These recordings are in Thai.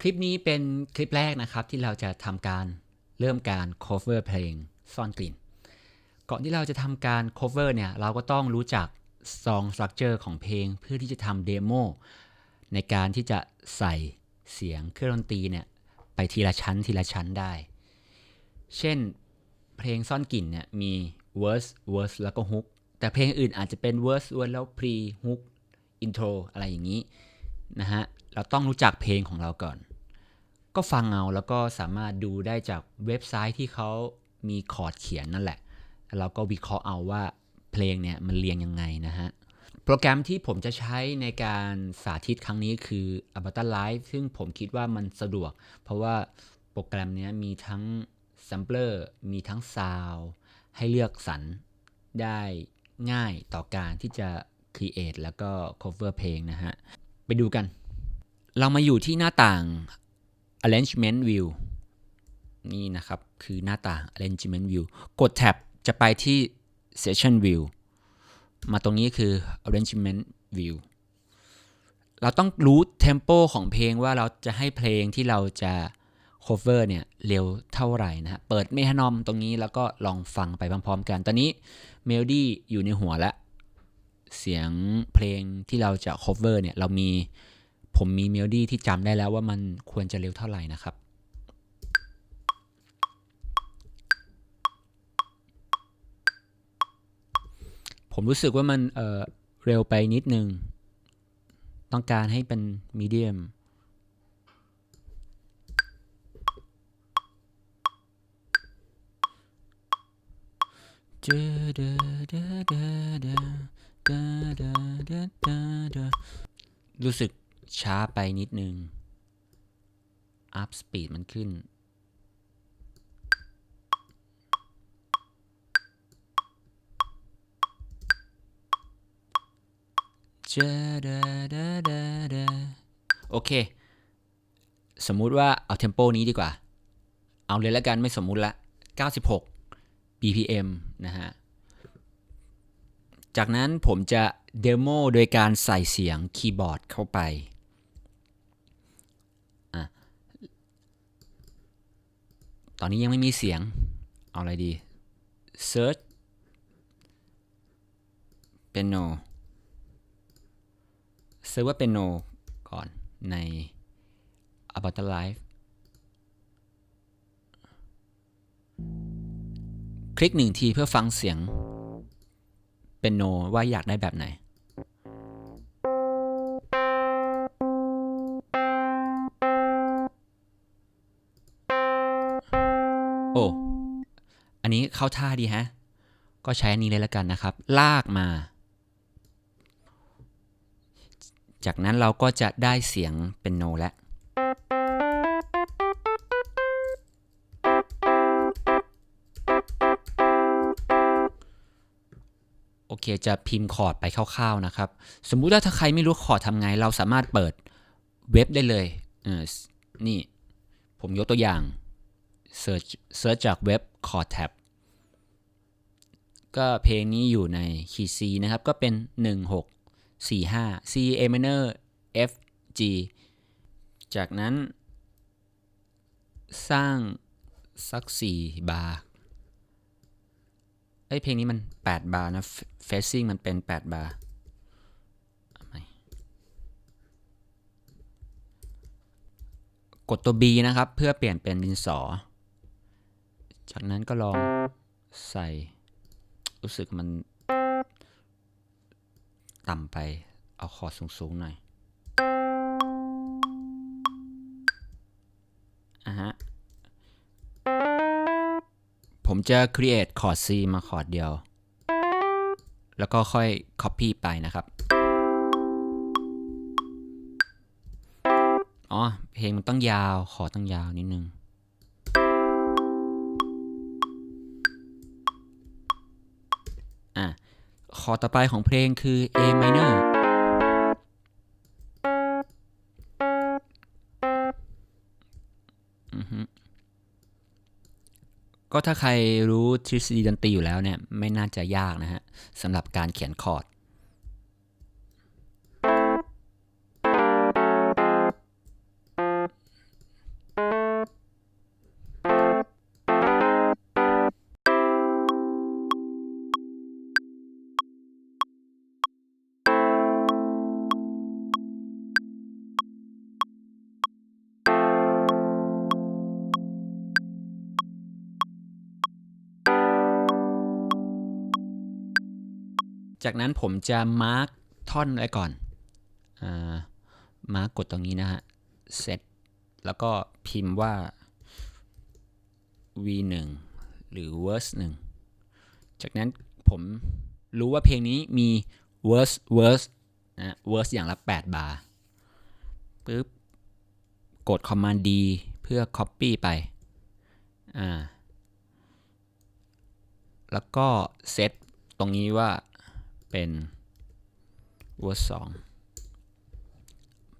คลิปนี้เป็นคลิปแรกนะครับที่เราจะทำการเริ่มการ cover เพลงซ่อนกลิ่น ก่อนที่เราจะทำการ cover เนี่ยเราก็ต้องรู้จัก song structure ของเพลงเพื่อที่จะทำเดโมในการที่จะใส่เสียงเครื่องดนตรีเนี่ยไปทีละชั้นทีละชั้นได้ เช่นเพลงซ่อนกลิ่นเนี่ยมี verse verse แล้วก็ hook แต่เพลงอื่นอาจจะเป็น verse verse แล้ว pre hook intro อะไรอย่างนี้นะฮะ เราต้องรู้จักเพลงของเราก่อน ก็ฟังเอาแล้วก็สามารถดูได้จากเว็บไซต์ที่เขามีคอร์ดเขียนนั่นแหละแล้วเราก็วิเคราะห์เอาว่าเพลงเนี่ยมันเรียงยังไงนะฮะ โปรแกรมที่ผมจะใช้ในการสาธิตครั้งนี้คือ Ableton Live ซึ่งผมคิดว่ามันสะดวก เพราะว่าโปรแกรมนี้มีทั้ง Sampler มีทั้ง Sound ให้เลือกสรรได้ง่ายต่อการที่จะ Create แล้วก็ Cover เพลงนะฮะ ไปดูกัน เรามาอยู่ที่หน้าต่าง Arrangement View นี่นะครับคือหน้าต่าง Arrangement View กดแท็บจะไปที่ Session View มาตรงนี้คือ arrangement view เราต้องรู้ tempo ของเพลงว่าเราจะให้เพลงที่เราจะ cover เนี่ยเร็วเท่าไหร่นะฮะเปิดเมทานอมตรงนี้แล้วก็ลองฟังไปพร้อมๆกัน ตอนนี้เมโลดี้อยู่ในหัวแล้ว เสียงเพลงที่เราจะ cover เนี่ยเรามี ผมมีเมโลดี้ที่จำได้แล้วว่ามันควรจะเร็วเท่าไหร่นะครับ ผมรู้สึกว่ามันเเร็วไปนิดนึง ต้องการให้เป็นมีเดียมรู้สึก ช้าไปนิดนึงอัพสปีดมันขึ้น โอเค สมมุติว่าเอาเทมโปนี้ดีกว่า เอาเลยล้วกันไม่สมมุติละ 96 BPM นะฮะ จากนั้นผมจะเดโมโดยการใส่เสียงคีย์บอร์ดเข้าไปอะ ตอนนี้ยังไม่มีเสียง เอาอะไรดี Search Piano เซิร์ฟว่าเป็นโนก่อนใน About Live คลิกหนึ่งทีเพื่อฟังเสียง เป็นโนว่าอยากได้แบบไหน โอ้ อันนี้เข้าท่าดีฮะ ก็ใช้อันนี้เลยแล้วกันนะครับ ลากมา จากนั้นเราก็จะได้เสียงเป็นโนแล้วโอเค จะพิมพ์คอร์ดไปคร่าวๆนะครับ สมมุติว่าถ้าใครไม่รู้คอร์ดทำไง เราสามารถเปิดเว็บได้เลยเออนี่ ผมยกตัวอย่าง เซิร์ชเซิร์ชจากเว็บคอร์ดแท็บก็เพลงนี้อยู่ในคีย์ C นะครับ ก็เป็น 16 4 5 C A minor F G จากนั้น สร้างสัก 4 บาร์ไอเพลงนี้มัน 8 บาร์นะ Facing มันเป็น 8 บาร์กดตัว B นะครับ เพื่อเปลี่ยนเป็นดินสอ จากนั้นก็ลองใส่ รู้สึกมันต่ำไปเอาคอร์ดสูงๆหน่อยอะฮะ ผมจะ create คอร์ด C มาคอร์ดเดียว แล้วก็ค่อย copy ไปนะครับ อ๋อ เพลงมันต้องยาว ขอต้องยาวนิดนึง คอต่อไปของเพลงคือ A minor ก็ถ้าใครรู้ทฤษฎีดนตรีอยู่แล้วเนี่ย ไม่น่าจะยากนะฮะสำหรับการเขียนคอร์ด จากนั้นผมจะมาร์กท่อนไว้ก่อนอมาร์กกดตรงนี้นะฮะ set แล้วก็พิมพ์ว่า v1 หรือ verse 1จากนั้นผมรู้ว่าเพลงนี้มี verse verse นะ verse อย่างละ 8 บาร์ปึ๊บ กด command D เพื่อ copy ไป อ่า แล้วก็ set ตรงนี้ว่า เป็น verse 2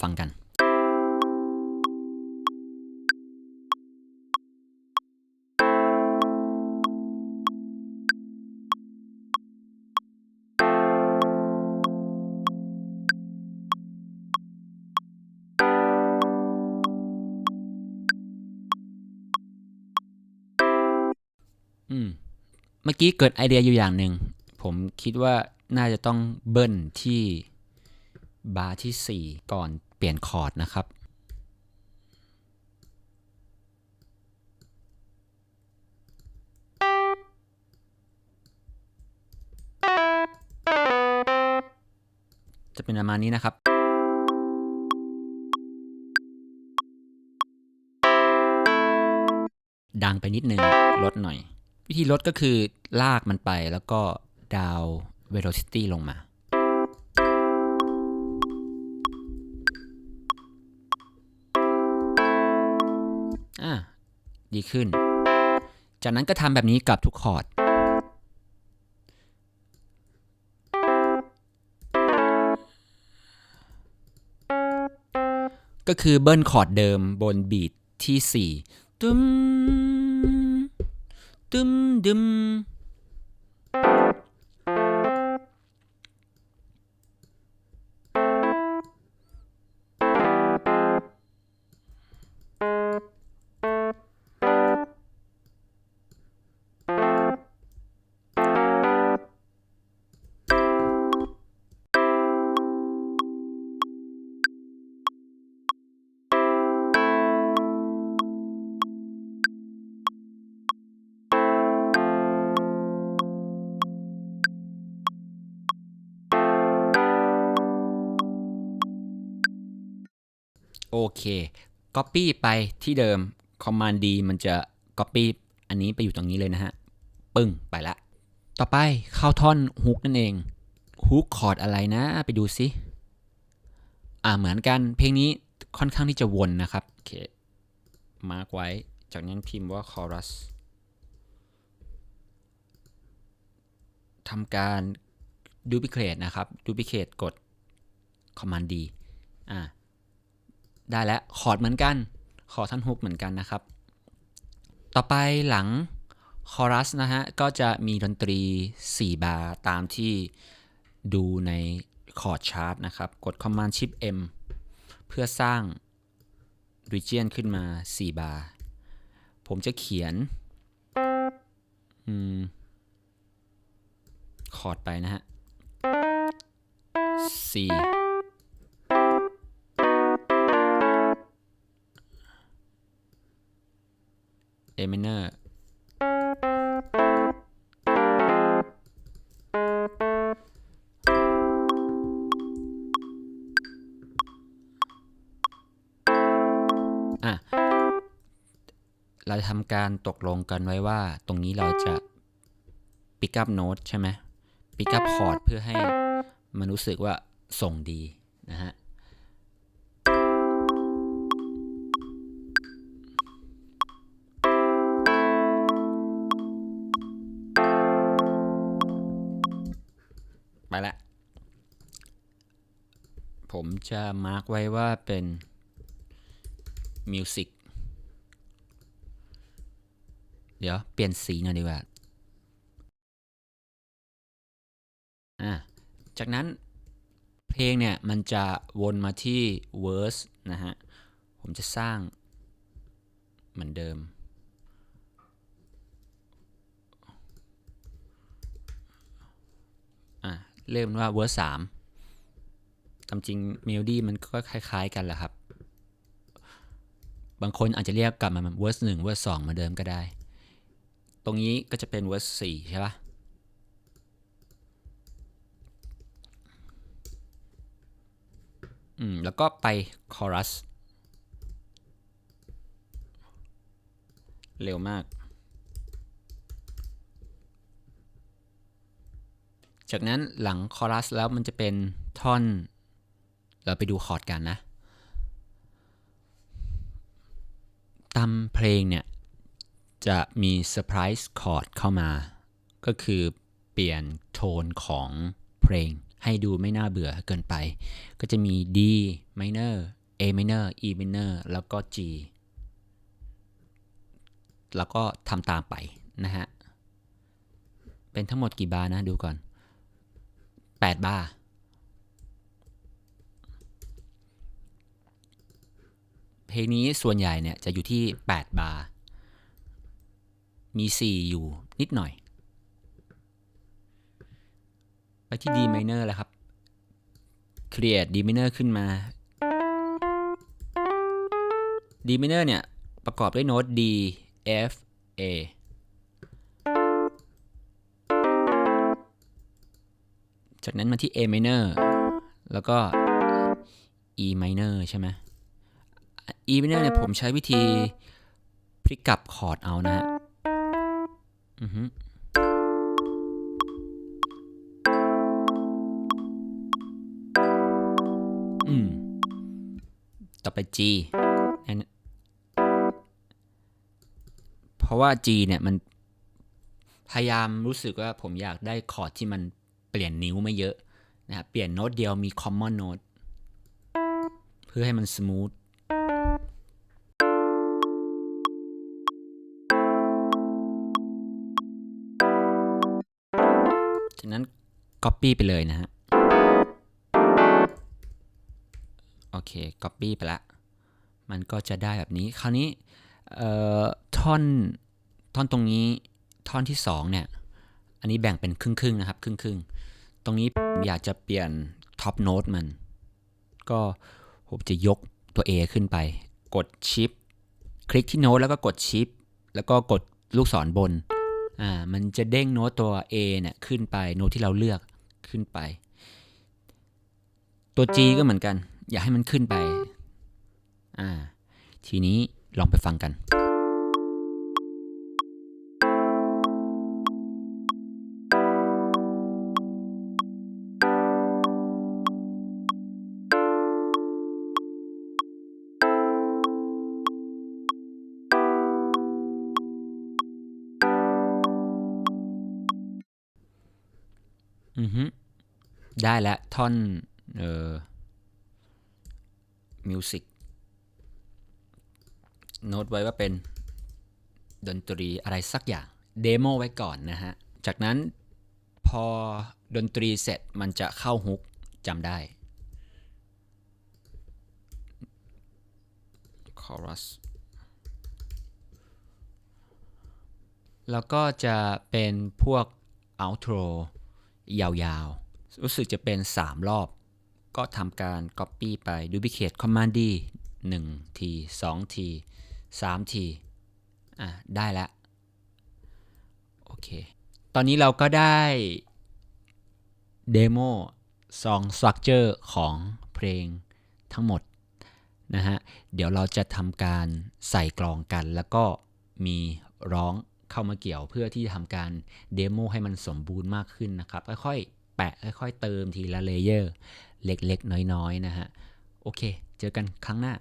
ฟังกันอืมเมื่อกี้เกิดไอเดียอยู่อย่างหนึ่ง ผมคิดว่าน่าจะต้องเบิ้ลที่บาร์ที่ 4 ก่อนเปลี่ยนคอร์ดนะครับ จะเป็นประมาณนี้นะครับ ดังไปนิดนึงลดหน่อย วิธีลดก็คือลากมันไปแล้วก็ดาว velocity ลงมาอะดีขึ้น จากนั้นก็ทำแบบนี้กับทุกคอร์ด ก็คือเบิ้ลคอร์ดเดิมบนบีทที่ 4 ตึมตึมดึม โอเค Copy ไปที่เดิม Command D มันจะ Copy อันนี้ไปอยู่ตรงนี้เลยนะฮะ ปึ้ง ไปละ ต่อไปเข้าท่อนฮุกนั่นเองฮุกคอร์ดอะไรนะ ไปดูซิ อ่าเหมือนกัน เพลงนี้ค่อนข้างที่จะวนนะครับ โอเค มาร์กไว้ จากนั้นพิมพ์ว่า chorus ทำการ duplicate นะครับ duplicate กด command D อ่า ได้แล้วคอร์ดเหมือนกันคอท่อนฮุกเหมือนกันนะครับ ต่อไปหลังคอรัสนะฮะ ก็จะมีดนตรี 4 บาร์ตามที่ดูในคอร์ดชาร์ตนะครับ กด Command Shift M เพื่อสร้าง region ขึ้นมา 4 บาร์ ผมจะเขียนคอร์ดไปนะฮะ 4 A minor อะเราทำการตกลงกันไว้ว่าตรงนี้เราจะ pick up note ใช่ไหม pick up chord เพื่อให้มันรู้สึกว่าส่งดีนะฮะ จะมาร์กไว้ว่าเป็นมิวสิกเดี๋ยว เปลี่ยนสีหน่อยดีกว่าอะจากนั้นเพลงเนี่ย มันจะวนมาที่ verse นะฮะ ผมจะสร้างเหมือนเดิม อะ เริ่มว่า verse 3 ตามจริงเมโลดี้มันก็คล้าย ๆ กันแหละครับ บางคนอาจจะเรียกกลับมาเวอร์สหนึ่งเวอร์สองมาเดิมก็ได้ ตรงนี้ก็จะเป็นเวอร์สสี่ใช่ปะอืม แล้วก็ไปคอรัสเร็วมาก จากนั้นหลังคอรัสแล้วมันจะเป็นท่อน เราไปดูคอร์ดกันนะ ตามเพลงเนี่ย จะมีเซอร์ไพรส์คอร์ดเข้ามา ก็คือเปลี่ยนโทนของเพลงให้ดูไม่น่าเบื่อเกินไป ก็จะมี D minor A minor E minor แล้วก็ G แล้วก็ทำตามไปนะฮะ เป็นทั้งหมดกี่บาร์นะดูก่อน 8 บาร์ เพลงนี้ส่วนใหญ่เนี่ยจะอยู่ที่ 8 บาร์มี 4 อยู่นิดหน่อย ไปที่ D minor แล้วครับ create D minor ขึ้นมา D minor เนี่ย ประกอบด้วยโน้ต D F A จากนั้นมาที่ A minor แล้วก็ E minor ใช่ไหม E minor เนี่ยผมใช้วิธีพลิกกลับคอร์ดเอานะฮะอือฮึอืมต่อไป G อันเพราะว่า G เนี่ยมันพยายามรู้สึกว่าผมอยากได้คอร์ดที่มันเปลี่ยนนิ้วไม่เยอะนะครับเปลี่ยนโน้ตเดียวมี common note เพื่อให้มันส o t Copy ไปเลยนะฮะ โอเค Copy ไปละ มันก็จะได้แบบนี้ คราวนี้ท่อนท่อนตรงนี้ท่อนที่2เนี่ย อันนี้แบ่งเป็นครึ่งๆนะครับ ครึ่งๆ ตรงนี้อยากจะเปลี่ยนท็อปโน้ตมัน ก็ผมจะยกตัว A ขึ้นไป กดชิป คลิกที่โน้ตแล้วก็กดชิป แล้วก็กดลูกศรบน อ่า มันจะเด้งโน้ตตัว A เนี่ยขึ้นไปโน้ตที่เราเลือก ขึ้นไป ตัว G ก็เหมือนกัน อยากให้มันขึ้นไป อ่า ทีนี้ลองไปฟังกัน ได้แล้วท่อนเอ่อมิวสิกโน้ตไว้ว่าเป็นดนตรีอะไรสักอย่างเดโมไว้ก่อนนะฮะ จากนั้นพอดนตรีเสร็จมันจะเข้าฮุกจำได้คอรัสแล้วก็จะเป็นพวก outro ยาวๆ รู้สึกจะเป็น 3 รอบ ก็ทำการ Copy ไป Duplicate Command D 1ที2ที3ทีอะ ได้แล้ว โอเค ตอนนี้เราก็ได้เดโมซองสตรัคเจอร์ของเพลงทั้งหมดนะฮะ เดี๋ยวเราจะทำการใส่กลองกันแล้วก็มีร้องเข้ามาเกี่ยวเพื่อที่จะทำการเดโมให้มันสมบูรณ์มากขึ้นนะครับ ค่อยๆ แปะค่อยๆเติมทีละเลเยอร์ เล็กๆ น้อยๆนะฮะ โอเค เจอกันครั้งหน้า